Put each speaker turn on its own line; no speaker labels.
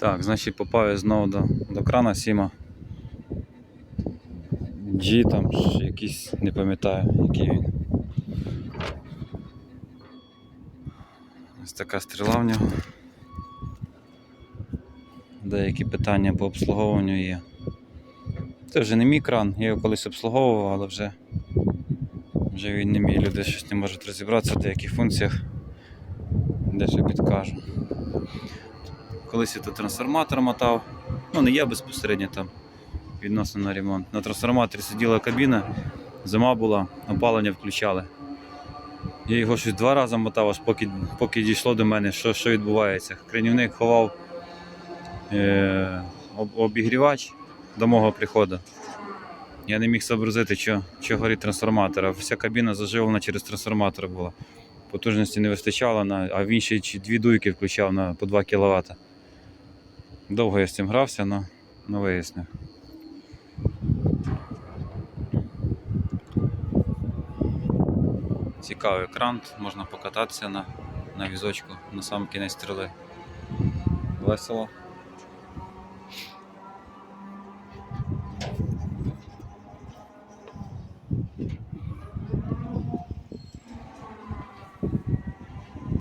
Так, значить попав я знову до, до крана Сіма. G там якийсь, не пам'ятаю, який він. Ось така стріла в нього. Деякі питання по обслуговуванню є. Це вже не мій кран, я його колись обслуговував, але вже, вже він не мій. Люди щось не можуть розібратися в деяких функціях. Дещо підкажу. Колись я тут трансформатор мотав. Ну, не я безпосередньо там відносно на ремонт. На трансформаторі сиділа кабіна, зима була, опалення включали. Я його щось два рази мотав, аж поки, поки дійшло до мене, що, що відбувається. Кранівник ховав е, обігрівач до мого приходу. Я не міг зобразити, що, що горить трансформатор. Вся кабіна заживлена через трансформатор була. Потужності не вистачало, на, а він ще дві дуйки включав на по 2 кВт. Довго я з цим грався, але не вияснив. Цікавий екран, можна покататися на, на візочку на сам кінець стріли. Весело.